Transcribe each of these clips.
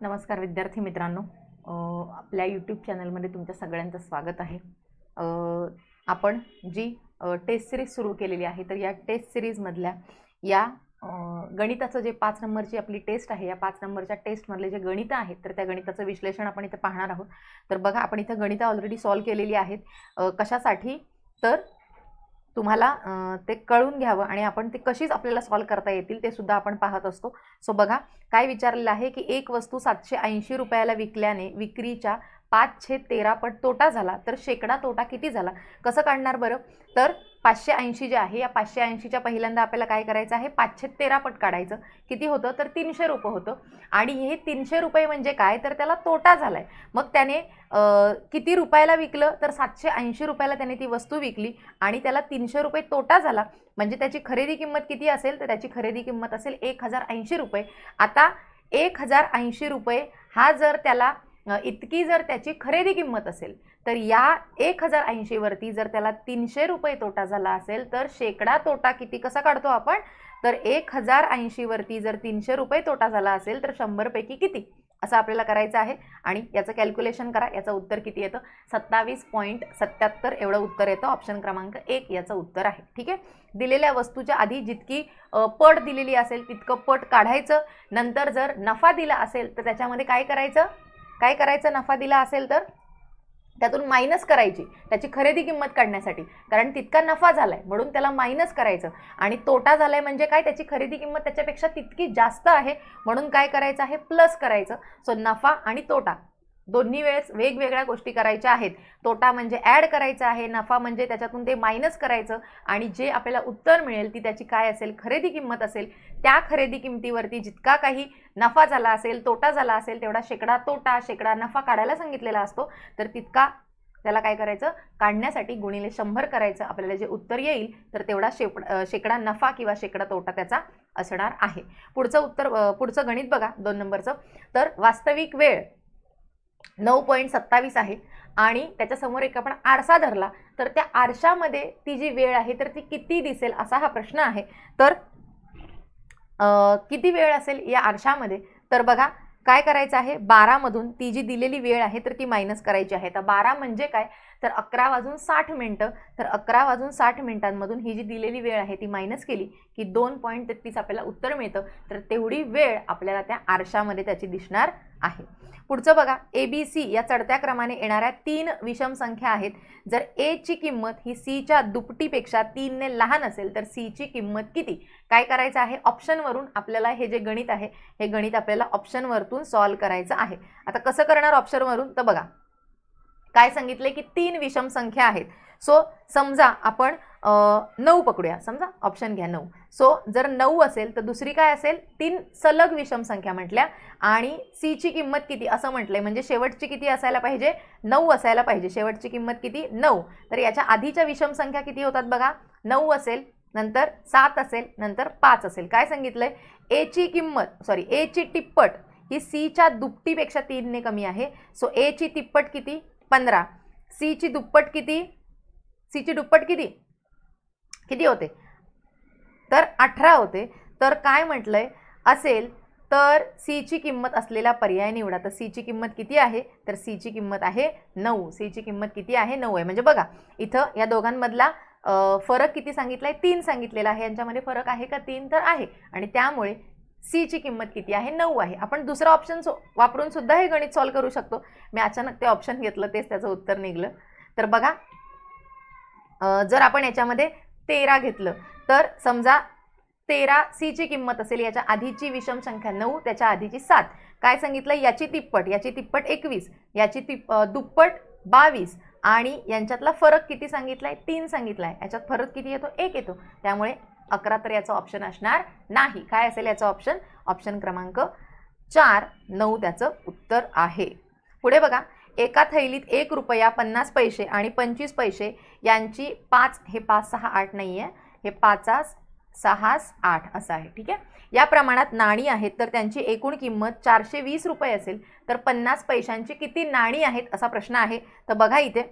नमस्कार विद्यार्थी मित्रांनो. आपल्या यूट्यूब चॅनलमध्ये तुमच्या सगळ्यांचं स्वागत आहे. आपण जी टेस्ट सिरीज सुरू केलेली आहे तर या टेस्ट सिरीजमधल्या या गणिताचं जे पाच नंबरची आपली टेस्ट आहे या पाच नंबरच्या टेस्टमधले जे गणितं आहेत तर त्या गणिताचं विश्लेषण आपण इथं पाहणार आहोत. तर बघा आपण इथं गणितं ऑलरेडी सॉल्व केलेली आहेत. कशासाठी? तर तुम्हाला ते कळून घ्यावं आणि आपण ते कशीच आपल्याला सॉल्व करता येतील ते सुद्धा आपण पाहत असतो. सो बघा काय विचारलेलं आहे की एक वस्तू सातशे ऐंशी रुपयाला विकल्याने विक्रीच्या पाच छेद तेरा पट तोटा झाला तर शेकडा तोटा किती झाला? कसं काढणार बरं? तर पाचशे ऐंशी जे आहे या पाचशे ऐंशीच्या पहिल्यांदा आपल्याला काय करायचं आहे? पाचशे तेरा पट काढायचं. किती होतं? तर तीनशे रुपये होतं. आणि हे तीनशे रुपये म्हणजे काय? तर त्याला तोटा झाला आहे मग त्याने किती रुपयाला विकलं? तर सातशे ऐंशी रुपयाला त्याने ती वस्तू विकली आणि त्याला तीनशे रुपये तोटा झाला. म्हणजे त्याची खरेदी किंमत किती असेल? तर त्याची खरेदी किंमत असेल एक हजार ऐंशी रुपये. आता एक हजार ऐंशी रुपये हा जर त्याला इतकी जर त्याची खरेदी किंमत असेल तर या एक हजार ऐंशीवरती जर त्याला तीनशे रुपये तोटा झाला असेल तर शेकडा तोटा किती कसा काढतो आपण? तर एक हजार ऐंशीवरती जर तीनशे रुपये तोटा झाला असेल तर शंभरपैकी किती? असं आपल्याला करायचं आहे. आणि याचं कॅल्क्युलेशन करा. याचं उत्तर किती येतं? सत्तावीस पॉईंट सत्याहत्तर एवढं उत्तर येतं. ऑप्शन क्रमांक एक याचं उत्तर आहे. ठीक आहे? दिलेल्या वस्तूच्या आधी जितकी पट दिलेली असेल तितकं पट काढायचं. नंतर जर नफा दिला असेल तर त्याच्यामध्ये काय करायचं? काय करायचं? नफा दिला असेल तर त्यातून मायनस करायची. त्याची खरेदी किंमत काढण्यासाठी. कारण तितका नफा झालाय म्हणून त्याला मायनस करायचं. आणि तोटा झालाय म्हणजे काय? त्याची खरेदी किंमत त्याच्यापेक्षा तितकी जास्त आहे म्हणून काय करायचं आहे? प्लस करायचं. सो नफा आणि तोटा. दोन्ही वेळेस वेगवेगळ्या गोष्टी करायच्या आहेत. तोटा म्हणजे ॲड करायचा आहे नफा म्हणजे त्याच्यातून ते मायनस करायचं आणि जे आपल्याला उत्तर मिळेल ती त्याची काय असेल खरेदी किंमत असेल त्या खरेदी किंमतीवरती जितका काही नफा झाला असेल तोटा झाला असेल तेवढा शेकडा तोटा शेकडा नफा काढायला सांगितलेला असतो. तर तितका त्याला काय करायचं? काढण्यासाठी गुणिले शंभर करायचं. आपल्याला जे उत्तर येईल तर तेवढा शेप शेकडा नफा किंवा शेकडा तोटा त्याचा असणार आहे. पुढचं उत्तर पुढचं गणित बघा दोन नंबरचं. तर वास्तविक वेळ नऊ पॉईंट सत्तावीस आहे. आणि त्याच्यासमोर एक आपण आरसा धरला तर त्या आरशामध्ये ती जी वेळ आहे तर ती किती दिसेल असा हा प्रश्न आहे. तर किती वेळ असेल या आरशामध्ये? तर बघा काय करायचं आहे? बारामधून ती जी दिलेली वेळ आहे तर ती मायनस करायची आहे. तर बारा म्हणजे काय? तर अकरा वाजून साठ मिनटं. तर अकरा वाजून साठ मिनिटांमधून ही जी दिलेली वेळ आहे ती मायनस केली की दोन पॉईंट तेहतीस आपल्याला उत्तर मिळतं. तर तेवढी वेळ आपल्याला त्या आरशामध्ये त्याची दिसणार आहे. पुढचं बघा ए बी सी या चढत्या क्रमाने येणाऱ्या तीन विषम संख्या आहेत. जर ए ची किंमत ही सीच्या दुपटीपेक्षा तीनने लहान असेल तर सीची किंमत किती? काय करायचं आहे? ऑप्शनवरून आपल्याला हे जे गणित आहे हे गणित आपल्याला ऑप्शनवरतून सॉल्व करायचं आहे. आता कसं करणार ऑप्शनवरून तर बघा काय सांगितले की तीन विषम संख्या आहेत. सो समजा आपण नऊ पकडूया समजा? ऑप्शन घ्या नऊ. सो जर नऊ असेल तर दुसरी काय असेल? तीन सलग विषम संख्या म्हटल्या. आणि सीची किंमत किती? असं म्हटलंय. म्हणजे शेवटची किती असायला पाहिजे? नऊ असायला पाहिजे. शेवटची किंमत किती? नऊ. तर याच्या आधीच्या विषम संख्या किती होतात बघा? नऊ असेल नंतर सात असेल नंतर पाच असेल. काय सांगितलंय? एची किंमत सॉरी एची तिप्पट ही सीच्या दुपटीपेक्षा तीनने कमी आहे. सो एची तिप्पट किती? पंधरा. सीची दुप्पट किती? सीची दुप्पट किती? किती होते? तर अठरा होते. तर काय म्हटलं आहे असेल तर सीची किंमत असलेला पर्याय निवडा. तर सीची किंमत किती आहे? तर सीची किंमत आहे नऊ. सीची किंमत किती आहे? नऊ आहे. म्हणजे बघा इथं या दोघांमधला फरक किती सांगितला आहे तीन सांगितलेला आहे. यांच्यामध्ये फरक आहे का? तीन तर आहे. आणि त्यामुळे सीची किंमत किती आहे? नऊ आहे. आपण दुसरा ऑप्शन सो वापरून सुद्धा हे गणित सॉल्व करू शकतो. मी अचानक ते ऑप्शन घेतलं तेच त्याचं उत्तर निघलं. तर बघा जर आपण याच्यामध्ये तेरा घेतलं. तर समजा तेरा सीची किंमत असेल याच्या आधीची विषम संख्या नऊ त्याच्या आधीची सात. काय सांगितलं? याची तिप्पट याची तिप्पट एकवीस याची तिप दुप्पट बावीस आणि यांच्यातला फरक किती सांगितलाय? तीन सांगितलाय. याच्यात फरक किती येतो? एक येतो. त्यामुळे अकरा तर याचा ऑप्शन असणार नाही. काय असेल याचं ऑप्शन ऑप्शन क्रमांक चार. नऊ त्याचं उत्तर आहे. पुढे बघा. एका थैलीत एक रुपया पन्नास पैसे आणि पंचवीस पैसे यांची पाच हे पाच सहा आठ नाही आहे हे पाचास सहास आठ असं आहे. ठीक आहे? या प्रमाणात नाणी आहेत तर त्यांची एकूण किंमत चारशे वीस रुपये असेल तर पन्नास पैशांची किती नाणी आहेत असा प्रश्न आहे. तर बघा इथे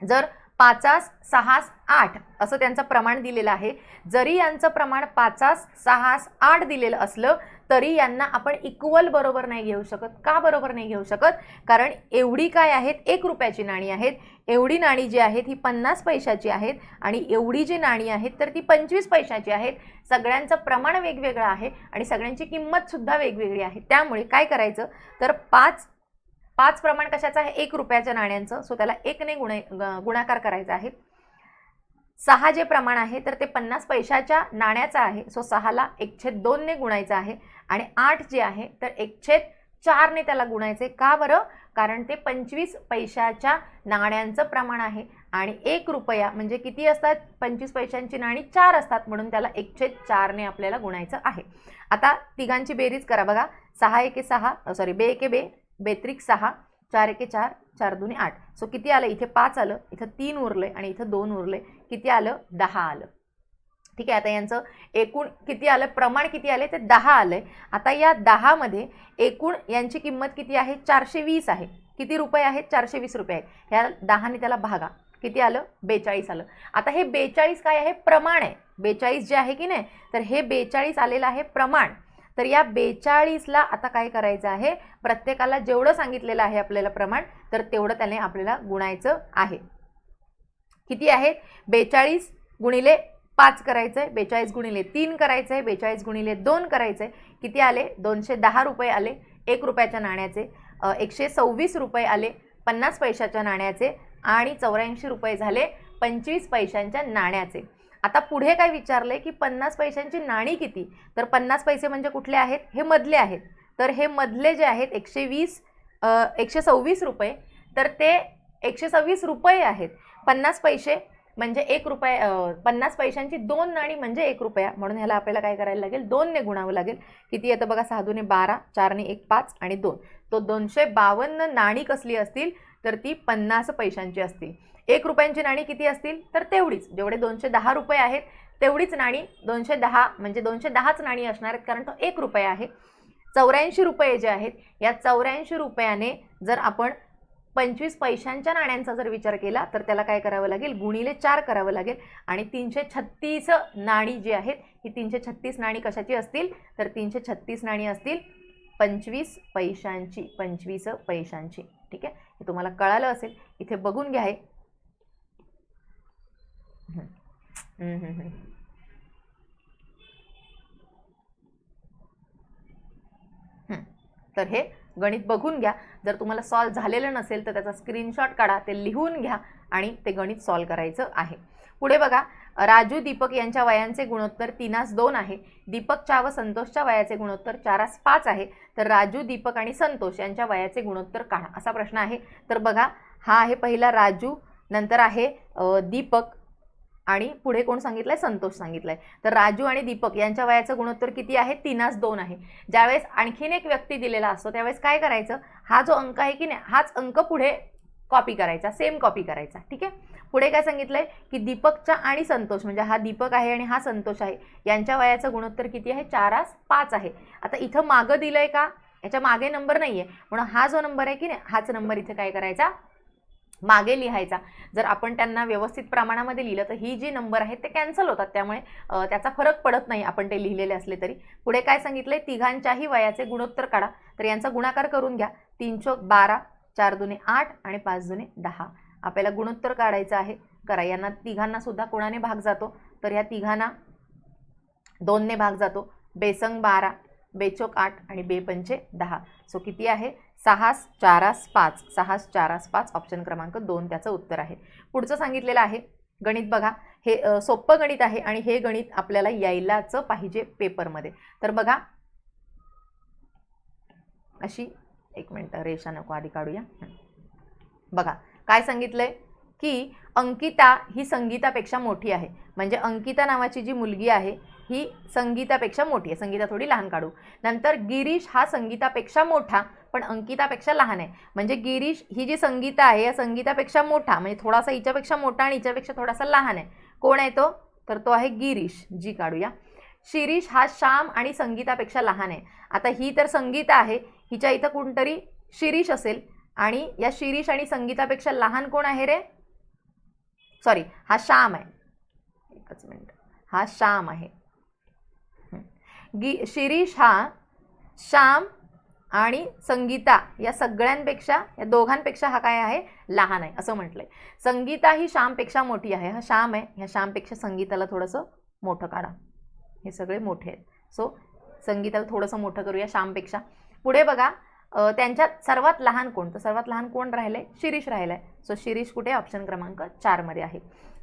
जर पाचास सहास आठ असं त्यांचं प्रमाण दिलेलं आहे. जरी यांचं प्रमाण पाचास सहास आठ दिलेलं असलं तरी यांना आपण इक्वल बरोबर नाही घेऊ शकत. का बरोबर नाही घेऊ शकत? कारण एवढी काय आहेत? एक रुपयाची नाणी आहेत. एवढी नाणी जी आहेत ही पन्नास पैशाची आहेत आणि एवढी जी नाणी आहेत तर ती पंचवीस पैशाची आहेत. सगळ्यांचं प्रमाण वेगवेगळं आहे आणि सगळ्यांची किंमतसुद्धा वेगवेगळी आहे. त्यामुळे काय करायचं? तर पाच पाच प्रमाण कशाचं आहे? एक रुपयाच्या नाण्यांचं. सो त्याला एकने गुणे ग- गुणाकार करायचा आहे. सहा जे प्रमाण आहे तर ते पन्नास पैशाच्या नाण्याचं आहे. सो सहाला एकछेद दोनने गुणायचं आहे. आणि आठ जे आहे तर एकछेद चारने त्याला गुणायचे का बरं? कारण ते पंचवीस पैशाच्या नाण्यांचं प्रमाण आहे. आणि एक रुपया म्हणजे किती असतात? पंचवीस पैशांची नाणी चार असतात. म्हणून त्याला एकछेद चारने आपल्याला गुणायचं आहे. आता तिघांची बेरीज करा बघा. सहा एके सहा सॉरी बे एके बे बेत्रिक सहा चार एके चार चार दोन्ही आठ. सो किती आलं? इथे पाच आलं इथं तीन उरले आणि इथं दोन उरले. किती आलं? दहा आलं. ठीक आहे? आता यांचं एकूण किती आलं? प्रमाण किती आले? ते दहा आलं. आता या दहामध्ये एकूण यांची किंमत किती आहे? चारशे वीस आहे. किती रुपये आहेत? चारशे वीस रुपये आहेत. ह्या दहाने त्याला भागा. किती आलं? बेचाळीस आलं. आता हे बेचाळीस काय आहे? प्रमाण आहे. बेचाळीस जे आहे की नाही? तर हे बेचाळीस आलेलं आहे प्रमाण. तर या बेचाळीसला आता काय करायचं आहे? प्रत्येकाला जेवढं सांगितलेलं आहे आपल्याला प्रमाण तर तेवढं त्याने आपल्याला गुणायचं आहे. किती आहेत बेचाळीस गुणिले पाच करायचं आहे बेचाळीस गुणिले तीन करायचं आहे बेचाळीस गुणिले दोन करायचं आहे किती आले? दोनशे दहा रुपये आले एक रुपयाच्या नाण्याचे एकशे सव्वीस रुपये आले पन्नास पैशाच्या नाण्याचे आणि चौऱ्याऐंशी रुपये झाले पंचवीस पैशांच्या नाण्याचे. आता पुढे काय विचारलंय की पन्नास पैशांची नाणी किती? तर पन्नास पैसे म्हणजे कुठले आहेत? हे मधले आहेत. तर हे मधले जे आहेत एकशे वीस एकशे सव्वीस रुपये. तर ते एकशे सव्वीस रुपये आहेत. पन्नास पैसे म्हणजे एक रुपये पन्नास पैशांची दोन नाणी म्हणजे एक रुपया. म्हणून ह्याला आपल्याला काय करायला लागेल? दोनने गुणावं लागेल. किती येतं बघा? सहा दुने बारा चारने एक पाच आणि दोन. तो दोनशे बावन्न नाणी कसली असतील? तर ती पन्नास पैशांची असतील. एक रुपयांची नाणी किती असतील? तर तेवढीच. जेवढे दोनशे दहा रुपये आहेत तेवढीच नाणी दोनशे दहा म्हणजे दोनशे दहाच नाणी असणार आहेत कारण तो एक रुपये आहे. चौऱ्याऐंशी रुपये जे आहेत या चौऱ्याऐंशी रुपयाने जर आपण पंचवीस पैशांच्या नाण्यांचा जर विचार केला तर त्याला काय करावं लागेल? गुणिले चार करावं लागेल. आणि तीनशे छत्तीस नाणी जी आहेत ही तीनशे छत्तीस नाणी कशाची असतील? तर तीनशे छत्तीस नाणी असतील पंचवीस पैशांची पंचवीस पैशांची. ठीक आहे? हे तुम्हाला कळालं असेल. इथे बघून घ्या हे. तर हे गणित बघून घ्या. जर तुम्हाला सॉल्व झालेलं नसेल तर त्याचा स्क्रीनशॉट काढा ते लिहून घ्या आणि ते गणित सॉल्व करायचं आहे. पुढे बघा. राजू दीपक यांच्या वयांचे गुणोत्तर तीनास दोन आहे. दीपकच्या व संतोषच्या वयाचे गुणोत्तर चारास पाच आहे. तर राजू दीपक आणि संतोष यांच्या वयाचे गुणोत्तर काढा असा प्रश्न आहे. तर बघा हा आहे पहिला राजू नंतर आहे दीपक आणि पुढे कोण सांगितलंय? संतोष सांगितलंय. तर राजू आणि दीपक यांच्या वयाचं गुणोत्तर किती आहे? तीनास दोन आहे. ज्यावेळेस आणखीन एक व्यक्ती दिलेला असतो त्यावेळेस काय करायचं? हा जो अंक आहे की नाही हाच अंक पुढे कॉपी करायचा सेम कॉपी करायचा. ठीक आहे? पुढे काय सांगितलं आहे की दीपकच्या आणि संतोष म्हणजे हा दीपक आहे आणि हा संतोष आहे. यांच्या वयाचं गुणोत्तर किती आहे? चारास पाच आहे. आता इथं मागं दिलं आहे का? याच्या मागे नंबर नाही आहे म्हणून हा जो नंबर आहे की नाही हाच नंबर इथे काय करायचा? मागे लिहायचा. जर आपण त्यांना व्यवस्थित प्रमाणामध्ये लिहिलं तर ही जी नंबर आहेत ते कॅन्सल होतात. त्यामुळे त्याचा फरक पडत नाही आपण ते लिहिलेले असले तरी. पुढे काय सांगितलंय? तिघांच्याही वयाचे गुणोत्तर काढा. तर यांचा गुणाकार करून घ्या. तीन चोक बारा चार दुने आठ आणि पाच दुने दहा. आपल्याला गुणोत्तर काढायचं आहे. करा. यांना तिघांना सुद्धा कोणाने भाग जातो? तर या तिघांना दोनने भाग जातो. बेसंग बारा बेचोक आठ आणि बेपंचे दहा. सो किती आहे? सहास चारास पाच. सहास चारास पाच. ऑप्शन क्रमांक दोन त्याचं उत्तर आहे. पुढचं सांगितलेलं आहे. गणित बघा. हे सोपं गणित आहे आणि हे गणित आपल्याला यायलाच पाहिजे पेपरमध्ये तर बघा. अशी एक मिनटं रेषा नको आधी काढूया. बघा काय सांगितलंय? की अंकिता ही संगीतापेक्षा मोठी आहे. म्हणजे अंकिता नावाची जी मुलगी आहे ही संगीतापेक्षा मोठी आहे. संगीता थोडी लहान काढू. नंतर गिरीश हा संगीतापेक्षा मोठा पण अंकितापेक्षा लहान आहे. म्हणजे गिरीश ही जी संगीता आहे या संगीतापेक्षा मोठा म्हणजे थोडासा हिच्यापेक्षा मोठा आणि हिच्यापेक्षा थोडासा लहान आहे. कोण आहे तो? तर तो आहे गिरीश जी काढूया. शिरीष हा श्याम आणि संगीतापेक्षा लहान आहे. आता ही तर संगीता आहे हिच्या इथं कोणतरी शिरीष असेल. आणि या शिरीष आणि संगीतापेक्षा लहान कोण आहे रे? सॉरी हा श्याम आहे. एकच मिनिट. हा श्याम आहे. गी शिरीष हा श्याम आणि संगीता या सगळ्यांपेक्षा या दोघांपेक्षा हा काय आहे? लहान आहे असं म्हटलं आहे संगीता ही श्यामपेक्षा मोठी आहे. हा श्याम आहे. ह्या श्यामपेक्षा संगीताला थोडंसं मोठं काढा. हे सगळे मोठे आहेत. सो संगीताला थोडंसं मोठं करूया श्यामपेक्षा. पुढे बघा त्यांच्यात सर्वात लहान कोण? तर सर्वात लहान कोण राहिलंय शिरीष राहिलंय. सो शिरीष कुठे? ऑप्शन क्रमांक चारमध्ये आहे.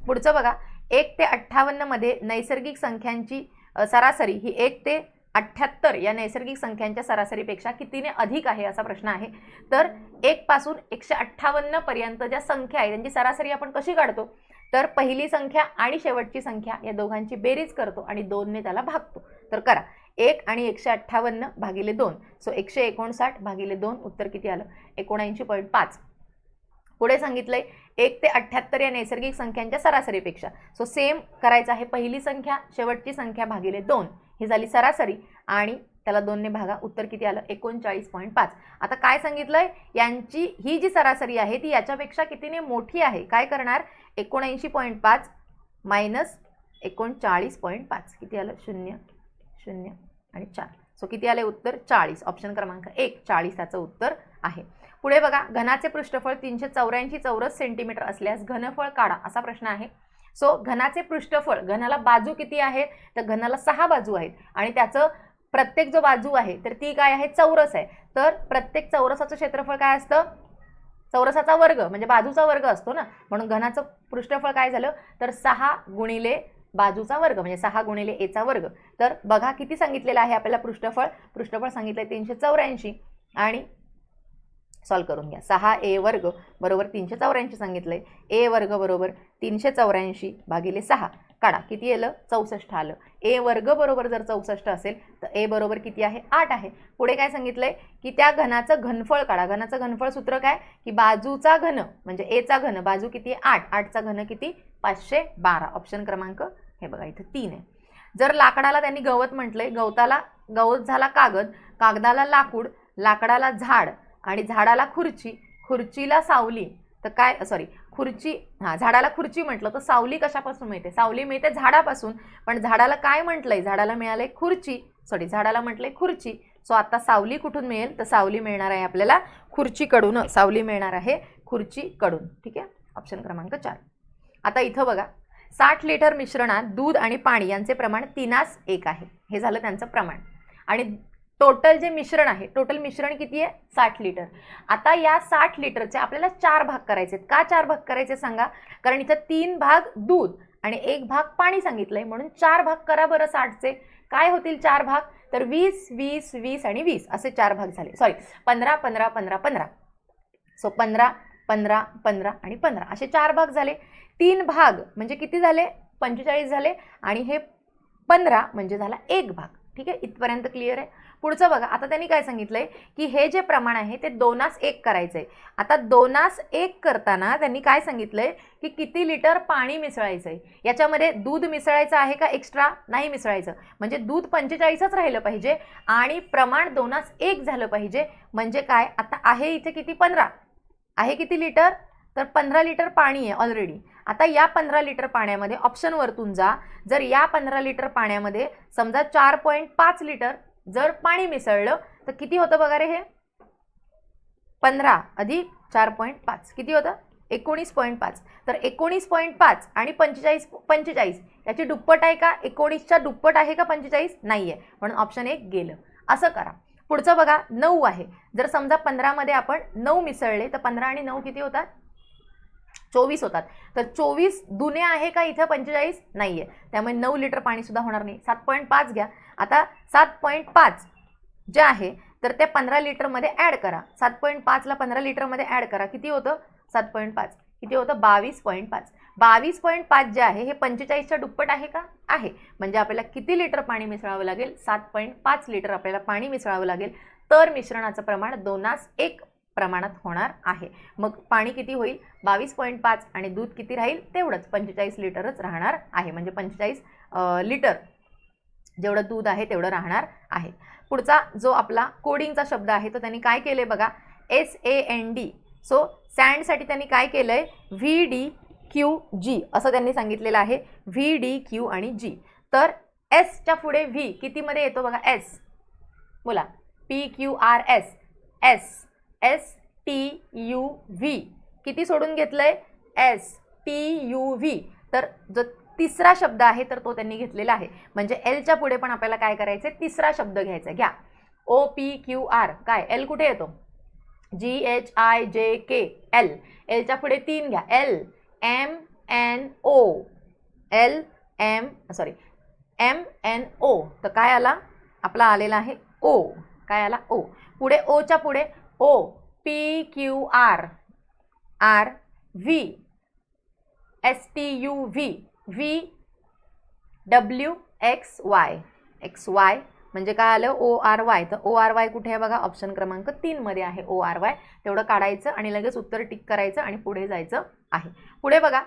पुढचं बघा एक ते अठ्ठावन्नमध्ये नैसर्गिक संख्यांची सरासरी ही एक ते अठ्ठ्याहत्तर या नैसर्गिक संख्यांच्या सरासरीपेक्षा कितीने अधिक आहे असा प्रश्न आहे. तर एकपासून एकशे अठ्ठावन्न पर्यंत ज्या संख्या आहे त्यांची सरासरी आपण कशी काढतो? तर पहिली संख्या आणि शेवटची संख्या या दोघांची बेरीज करतो आणि दोनने त्याला भागतो. तर करा. एक आणि एकशे अठ्ठावन्न भागिले दोन. सो एकशे एकोणसाठ भागिले दोन उत्तर किती आलं? एकोणऐंशी पॉईंट पाच. पुढे सांगितलंय एक ते अठ्ठ्याहत्तर या नैसर्गिक संख्यांच्या सरासरीपेक्षा. सो सेम करायचं आहे पहिली संख्या शेवटची संख्या भागिले दोन. ही झाली सरासरी आणि त्याला दोनने भागा उत्तर किती आलं? एकोणचाळीस पॉईंट पाच. आता काय सांगितलंय? यांची ही जी सरासरी आहे ती याच्यापेक्षा कितीने मोठी आहे? काय करणार? एकोणऐंशी पॉईंट पाच मायनस एकोणचाळीस पॉईंट पाच. किती आलं? शून्य. शून्य आणि चार. सो किती आले उत्तर? चाळीस. ऑप्शन क्रमांक एक चाळीस त्याचं उत्तर आहे. पुढे बघा घनाचे पृष्ठफळ तीनशे चौऱ्याऐंशी चौरस सेंटीमीटर असल्यास घनफळ काढा असा प्रश्न आहे. सो घनाचे पृष्ठफळ घनाला बाजू किती आहे? तर घनाला सहा बाजू आहेत. आणि त्याचं प्रत्येक जो बाजू आहे तर ती काय आहे? चौरस आहे. तर प्रत्येक चौरसाचं क्षेत्रफळ काय असतं? चौरसाचा वर्ग म्हणजे बाजूचा वर्ग असतो ना. म्हणून घनाचं पृष्ठफळ काय झालं? तर सहा गुणिले बाजूचा वर्ग म्हणजे सहा गुणिले एचा वर्ग. तर बघा किती सांगितलेलं आहे आपल्याला पृष्ठफळ. पृष्ठफळ सांगितलं आहे तीनशे चौऱ्याऐंशी. आणि सॉल्व करून घ्या. सहा ए वर्ग बरोबर तीनशे चौऱ्याऐंशी सांगितलं आहे ए वर्ग बरोबर तीनशे चौऱ्याऐंशी भागिले सहा. काढा. किती आलं? चौसष्ट आलं. ए वर्ग बरोबर जर चौसष्ट असेल तर ए बरोबर किती आहे? आठ आहे. पुढे काय सांगितलंय? की त्या घनाचं घनफळ काढा. घनाचं घनफळ सूत्र काय? की बाजूचा घन म्हणजे एचा घन बाजू किती आहे? आठ. आठचा घन किती? पाचशे बारा. ऑप्शन क्रमांक हे बघा इथं तीन आहे. जर लाकडाला त्यांनी गवत म्हटलंय गवताला गवत झाला कागद कागदाला लाकूड लाकडाला झाड आणि झाडाला खुर्ची खुर्चीला सावली तर काय सॉरी खुर्ची हां झाडाला खुर्ची म्हटलं तर सावली कशापासून मिळते? सावली मिळते झाडापासून पण झाडाला काय म्हटलंय? झाडाला मिळालंय खुर्ची. सॉरी झाडाला म्हटलंय खुर्ची. सो आता सावली कुठून मिळेल? तर सावली मिळणार आहे आपल्याला खुर्चीकडून सावली मिळणार आहे खुर्चीकडून. ठीक आहे? ऑप्शन क्रमांक चार. आता इथं बघा साठ लिटर मिश्रणात दूध आणि पाणी यांचे प्रमाण तिनास एक आहे. हे झालं त्यांचं प्रमाण. आणि टोटल जे मिश्रण आहे टोटल मिश्रण किती आहे? साठ लिटर. आता या साठ लिटरचे आपल्याला चार भाग करायचे आहेत. का चार भाग करायचे सांगा? कारण इथं तीन भाग दूध आणि एक भाग पाणी सांगितलंय. म्हणून चार भाग करा बरं साठचे. काय होतील चार भाग? तर वीस वीस वीस आणि वीस असे चार भाग झाले. सॉरी पंधरा पंधरा पंधरा पंधरा. सो पंधरा पंधरा पंधरा आणि पंधरा. असे चार भाग झाले. तीन भाग म्हणजे किती झाले? पंचेचाळीस झाले. आणि हे पंधरा म्हणजे झाला एक भाग. ठीक आहे? इथपर्यंत क्लिअर आहे? पुढचं बघा. आता त्यांनी काय सांगितलं आहे की हे जे प्रमाण आहे ते दोनास एक करायचं आहे आता दोनास एक करताना त्यांनी काय सांगितलं आहे की किती लिटर पाणी मिसळायचं आहे याच्यामध्ये दूध मिसळायचं आहे का एक्स्ट्रा नाही मिसळायचं. म्हणजे दूध पंचेचाळीसच राहिलं पाहिजे आणि प्रमाण दोनास एक झालं पाहिजे. म्हणजे काय? आता आहे इथे किती? पंधरा. आहे किती लिटर? तर पंधरा लिटर पाणी आहे ऑलरेडी आता या पंधरा लिटर पाण्यामध्ये ऑप्शन वरतून जा. जर या पंधरा लिटर पाण्यामध्ये समजा चार पॉईंट पाच लिटर जर पाणी मिसळलं तर किती होतं बघा रे हे? पंधरा अधिक चार पॉईंट पाच. किती होतं? एकोणीस पॉईंट पाच. तर एकोणीस पॉईंट पाच आणि पंचेचाळीस पंचेचाळीस. याची दुप्पट आहे का? एकोणीसच्या दुप्पट आहे का पंचेचाळीस? नाही आहे म्हणून ऑप्शन एक गेलं. असं करा. पुढचं बघा नऊ आहे. जर समजा पंधरामध्ये आपण नऊ मिसळले तर पंधरा आणि नऊ किती होतात? चोवीस होतात. तर चोवीस दुने आहे का इथं पंचेचाळीस? नाही आहे त्यामुळे नऊ लिटर पाणीसुद्धा होणार नाही. सात पॉईंट पाच घ्या. आता सात पॉईंट पाच जे आहे तर ते पंधरा लिटरमध्ये ॲड करा. सात पॉईंट पाचला पंधरा लिटरमध्ये ॲड करा. किती होतं? सात पॉईंट पाच. किती होतं? बावीस पॉईंट पाच. बावीस पॉईंट पाच जे आहे हे पंचेचाळीसच्या दुप्पट आहे का? आहे. म्हणजे आपल्याला किती लिटर पाणी मिसळावं लागेल? सात पॉईंट पाच लिटर आपल्याला पाणी मिसळावं लागेल. तर मिश्रणाचं प्रमाण दोनास एक प्रमाणात होणार आहे. मग पाणी किती होईल? बावीस पॉईंट पाच आणि दूध किती राहील? तेवढंच. पंचेचाळीस लिटरच राहणार आहे. म्हणजे पंचेचाळीस लिटर जेवढं दूध आहे तेवढं राहणार आहे. पुढचा जो आपला कोडिंगचा शब्द आहे तो त्यांनी काय केलं आहे बघा? S A N D so सँडसाठी त्यांनी काय केलं आहे व्ही डी क्यू जी असं त्यांनी सांगितलेलं आहे. व्ही डी क्यू आणि जी तर एसच्या पुढे व्ही कितीमध्ये येतो बघा? एस बोला. P Q R S S S T U V किती सोडून घेतलंय? एस टी यू व्ही तर जो तिसरा शब्द आहे तर तो त्यांनी घेतलेला आहे. म्हणजे एलच्या पुढे पण आपल्याला काय करायचं तिसरा शब्द घ्यायचा. घ्या. ओ पी क्यू आर काय? एल कुठे येतो? जी एच आय जे के एल एलच्या पुढे तीन घ्या. L M N O L M sorry M N O तर काय आला? आपला आलेला आहे ओ काय आला? ओ पुढे ओच्या पुढे O P Q R R V S T U V V W X Y X Y म्हणजे काय आलं? ओ आर वाय तर ओ आर वाय कुठे आहे बघा? ऑप्शन क्रमांक तीनमध्ये आहे. ओ आर वाय तेवढं काढायचं आणि लगेच उत्तर टिक करायचं आणि पुढे जायचं आहे. पुढे बघा.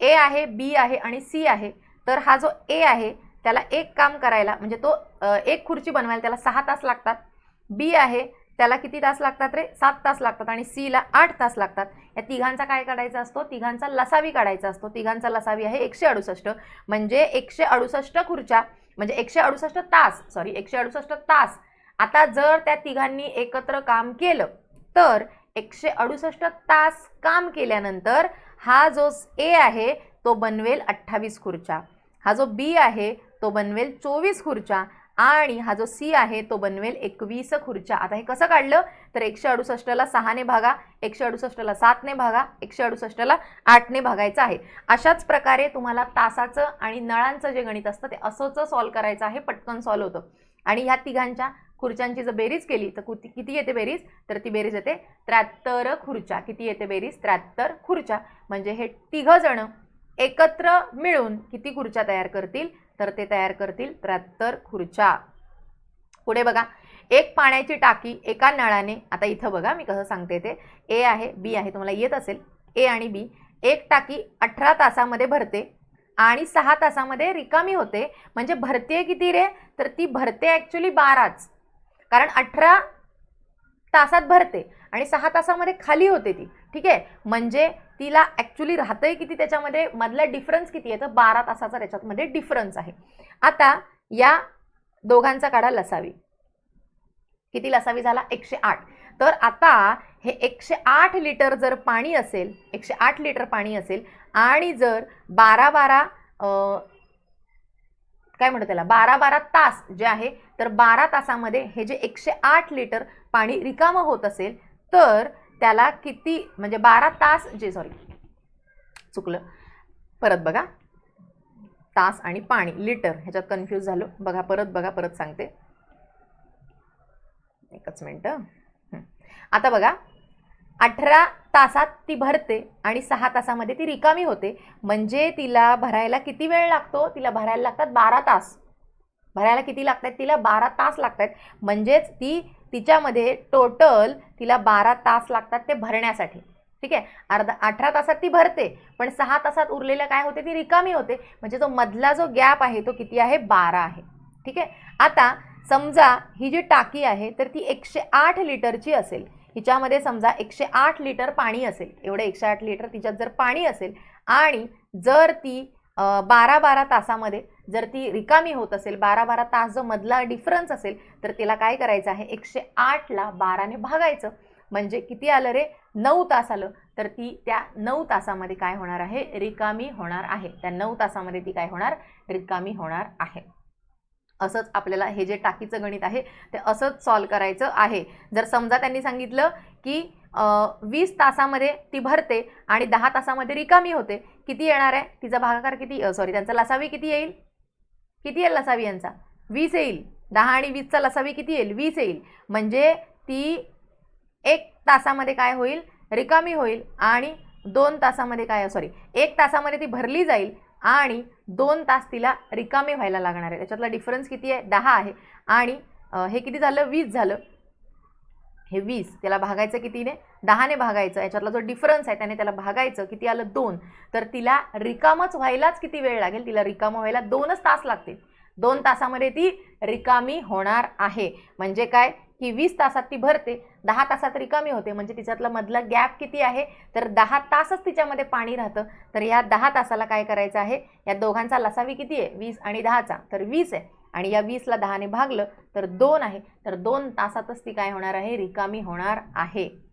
ए आहे बी आहे आणि सी आहे. तर हा जो ए आहे त्याला एक काम करायला म्हणजे तो एक खुर्ची बनवायला त्याला सहा तास लागतात. बी आहे त्याला किती तास लागतात रे? सात तास लागतात आणि सीला आठ तास लागतात. या तिघांचा काय काढायचा असतो? तिघांचा लसावी काढायचा असतो. तिघांचा लसावी आहे एकशे अडुसष्ट. म्हणजे एकशे अडुसष्ट खुर्च्या म्हणजे एकशे अडुसष्ट तास सॉरी एकशे अडुसष्ट तास. आता जर त्या तिघांनी एकत्र काम केलं तर एकशे अडुसष्ट तास काम केल्यानंतर हा जो ए आहे तो बनवेल अठ्ठावीस खुर्च्या. हा जो बी आहे तो बनवेल चोवीस खुर्च्या. आणि हा जो सी आहे तो बनवेल एकवीस खुर्च्या. आता हे कसं काढलं? तर एकशे अडुसष्टला सहाने भागा एकशे अडुसष्टला सातने भागा एकशे अडुसष्टला आठने भागायचं आहे. अशाच प्रकारे तुम्हाला तासाचं आणि नळांचं जे गणित असतं ते असंच सॉल्व करायचं आहे पटकन सॉल्व होतं. आणि ह्या तिघांच्या खुर्च्यांची जर बेरीज केली तर कुती किती येते बेरीज? तर ती बेरीज येते त्र्याहत्तर खुर्च्या. किती येते बेरीज? त्र्याहत्तर खुर्च्या. म्हणजे हे तिघं जण एकत्र मिळून किती खुर्च्या तयार करतील? तर ते तयार करतील त्र्याहत्तर खुर्च्या. पुढे बघा एक पाण्याची टाकी एका नळाने आता इथं बघा मी कसं सांगते ते ए आहे बी आहे तुम्हाला येत असेल. ए आणि बी एक टाकी अठरा तासामध्ये भरते आणि सहा तासामध्ये रिकामी होते. म्हणजे भरते किती रे? तर ती भरते ॲक्च्युली बाराच. कारण अठरा तासात भरते आणि सहा तासामध्ये खाली होते ती. ठीक आहे? म्हणजे तिला ॲक्च्युली राहतंय किती त्याच्यामध्ये? मधला डिफरन्स किती आहे? तर बारा तासाचा त्याच्यामध्ये डिफरन्स आहे. आता या दोघांचा काढा लसावी. किती लसावी झाला? एकशे आठ. तर आता हे एकशे आठ लिटर जर पाणी असेल एकशे आठ लिटर पाणी असेल आणि जर बारा बारा काय म्हणतो त्याला? बारा बारा तास जे आहे तर बारा तासामध्ये हे जे एकशे आठ लिटर पाणी रिकामं होत असेल तर त्याला किती म्हणजे बारा तास जे सॉरी चुकलं. परत बघा. तास आणि पाणी लिटर ह्याच्यात कन्फ्यूज झालो. बघा परत बघा परत सांगते. एकच मिनटं. आता बघा. अठरा तासात ती भरते आणि सहा तासामध्ये ती रिकामी होते. म्हणजे तिला भरायला किती वेळ लागतो? तिला भरायला लागतात बारा तास. भरायला किती लागतात तिला बारा तास लागतात म्हणजेच ती तिच्यामध्ये टोटल तिला बारा तास लागतात ते भरण्यासाठी. ठीक आहे? अर्धा अठरा तासात ती भरते. पण सहा तासात उरलेल्या काय होते? ती रिकामी होते. म्हणजे तो मधला जो गॅप आहे तो किती आहे? बारा आहे. ठीक आहे? आता समजा ही जी टाकी आहे तर ती एकशे आठ लिटरची असेल. हिच्यामध्ये समजा एकशे आठ लिटर पाणी असेल. एवढं एकशे आठ लिटर तिच्यात जर पाणी असेल आणि जर ती बारा बारा तासामध्ये जर ती रिकामी होत असेल बारा बारा तास जो मधला डिफरन्स असेल तर तिला काय करायचं आहे? एकशे आठला बाराने भागायचं. म्हणजे किती आलं रे? नऊ तास आलं. तर ती त्या नऊ तासामध्ये काय होणार आहे? रिकामी होणार आहे. त्या नऊ तासामध्ये ती काय होणार? रिकामी होणार आहे. असंच आपल्याला हे जे टाकीचं गणित आहे ते असंच सॉल्व करायचं आहे. जर समजा त्यांनी सांगितलं की वीस तासामध्ये ती भरते आणि दहा तासामध्ये रिकामी होते किती येणार आहे? तिचा भागाकार किती सॉरी त्यांचा लसावी किती येईल? किती येईल लसावी यांचा? वीस येईल. दहा आणि वीसचा लसावी किती येईल? वीस येईल. म्हणजे ती एक तासामध्ये काय होईल? रिकामी होईल आणि दोन तासामध्ये काय सॉरी एक तासामध्ये ती भरली जाईल आणि दोन तास तिला रिकामी व्हायला लागणार आहे. त्याच्यातला डिफरन्स किती आहे? दहा आहे. आणि हे किती झालं? वीस झालं. हे वीस. त्याला भागायचं कितीने? दहाने भागायचं याच्यातला जो डिफरन्स आहे त्याने त्याला भागायचं किती आलं दोन. तर तिला रिकामच व्हायलाच किती वेळ लागेल? तिला रिकामं व्हायला दोनच तास लागतील. दोन तासामध्ये ती रिकामी होणार आहे. म्हणजे काय? की वीस तासात ती भरते. दहा तासात रिकामी होते. म्हणजे तिच्यातला मधला गॅप किती आहे? तर दहा तासच तिच्यामध्ये पाणी राहतं. तर या दहा तासाला काय करायचं आहे? या दोघांचा लसावी किती आहे? वीस आणि दहाचा. तर वीस आहे. आणि या वीसला दहाने भागलं तर दोन आहे. तर दोन तासातच ती काय होणार आहे? रिकामी होणार आहे.